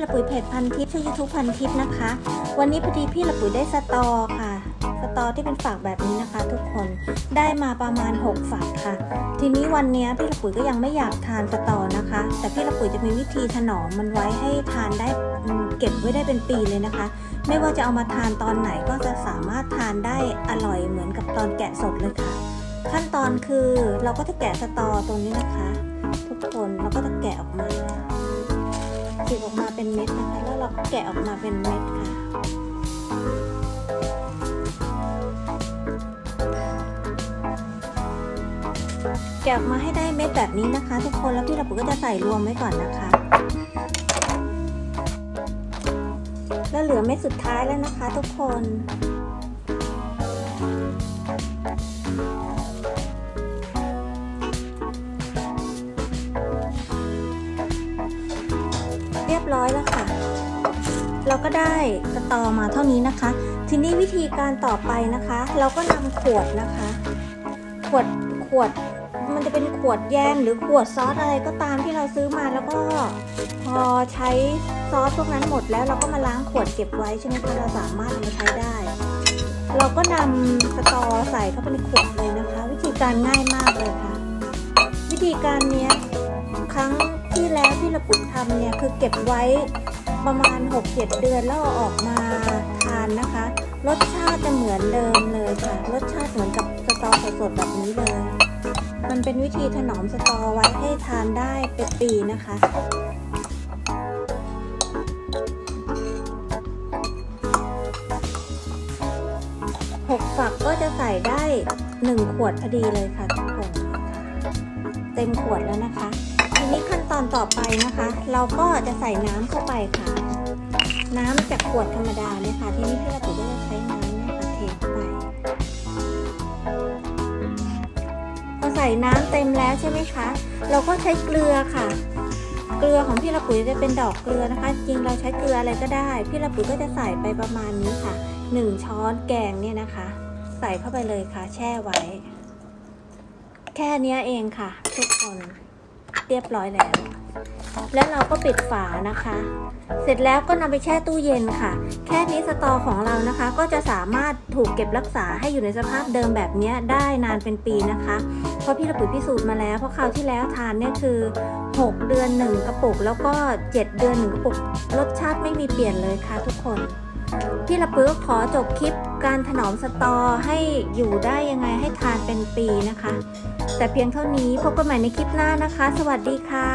พี่ละปุ๋ยเพจพันทิปช่องยูทูบพันทิปนะคะ วันนี้พอดีพี่ละปุ๋ยได้สตอค่ะ สตอที่เป็นฝักแบบนี้นะคะ ทุกคนได้มาประมาณ 6ฝักค่ะ ทีนี้วันนี้พี่ละปุ๋ยก็ยังไม่อยากทานสตอนะคะ แต่พี่ละปุ๋ยจะมีวิธีถนอมมันไว้ให้ทานได้เก็บไว้ได้เป็นปีเลยนะคะ ไม่ว่าจะเอามาทานตอนไหนก็จะสามารถทานได้อร่อยเหมือนกับตอนแกะสดเลยค่ะ ขั้นตอนคือเราก็จะแกะสตอตรงนี้นะคะ ทุกคนเราก็จะแกะออกมา เก็บออกมาเป็นเม็ดนะคะ แล้วเราก็แกะออกมาเป็นเม็ดค่ะ แกะออกมาให้ได้เม็ดแบบนี้นะคะ ทุกคนแล้วพี่ระปุกก็จะใส่รวมไว้ก่อนนะคะ แล้วเหลือเม็ดสุดท้ายแล้วนะคะ ทุกคน ร้อยแล้วค่ะ เราก็ได้สตอมาเท่านี้นะคะ ทีนี้วิธีการต่อไปนะคะ เราก็นำขวดนะคะ ขวดขวดมันจะเป็นขวดแยมหรือขวดซอสอะไรก็ตามที่เราซื้อมาแล้วก็พอใช้ซอสพวกนั้นหมดแล้วเราก็มาล้างขวดเก็บไว้ใช่ไหมคะเราสามารถเอามาใช้ได้ เราก็นำสตอใส่เข้าไปในขวดเลยนะคะ วิธีการง่ายมากเลยค่ะ วิธีการเนี้ย ล้วที่เราปลูกทำเนี่ยคือเก็บไว้ประมาณ 6-7 เดือนแล้วออกมาทานนะคะ รสชาติจะเหมือนเดิมเลยค่ะ รสชาติเหมือนกับสตอสดๆแบบนี้เลย มันเป็นวิธีถนอมสตอไว้ให้ทานได้เป็นปีนะคะหกฝักก็จะใส่ได้หนึ่งขวดพอดีเลยค่ะทุกคนเต็มขวดแล้วนะคะ อนต่อไปนะคะ เราก็จะใส่น้ำเข้าไปค่ะ น้ำจากขวดธรรมดาเนี่ยค่ะ ที่นี้พี่ระปุกก็จะใช้น้ำเนี่ยค่ะเทเข้าไปพอใส่น้ำเต็มแล้วใช่ไหมคะ เราก็ใช้เกลือค่ะ เกลือของพี่ระปุ๋ยจะเป็นดอกเกลือนะคะ จริงเราใช้เกลืออะไรก็ได้ พี่ระปุ๋ยก็จะใส่ไปประมาณนี้ค่ะหนึ่งช้อนแกงเนี่ยนะคะ ใส่เข้าไปเลยค่ะ แช่ไว้ แค่นี้เองค่ะ ทุกคน เรียบร้อยแล้ว แล้วเราก็ปิดฝานะคะ เสร็จแล้วก็นำไปแช่ตู้เย็นค่ะ แค่นี้สตอของเรานะคะ ก็จะสามารถถูกเก็บรักษาให้อยู่ในสภาพเดิมแบบนี้ได้นานเป็นปีนะคะ เพราะพี่ระปุ๋ยพิสูจน์มาแล้ว เพราะคราวที่แล้วทานเนี่ยคือ 6 เดือน 1 กระปุก แล้วก็ 7 เดือน 1 กระปุก รสชาติไม่มีเปลี่ยนเลยค่ะทุกคน พี่ระปื้อขอจบคลิปการถนอมสตอให้อยู่ได้ยังไงให้ทานเป็นปีนะคะ แต่เพียงเท่านี้พบกันใหม่ในคลิปหน้านะคะ สวัสดีค่ะ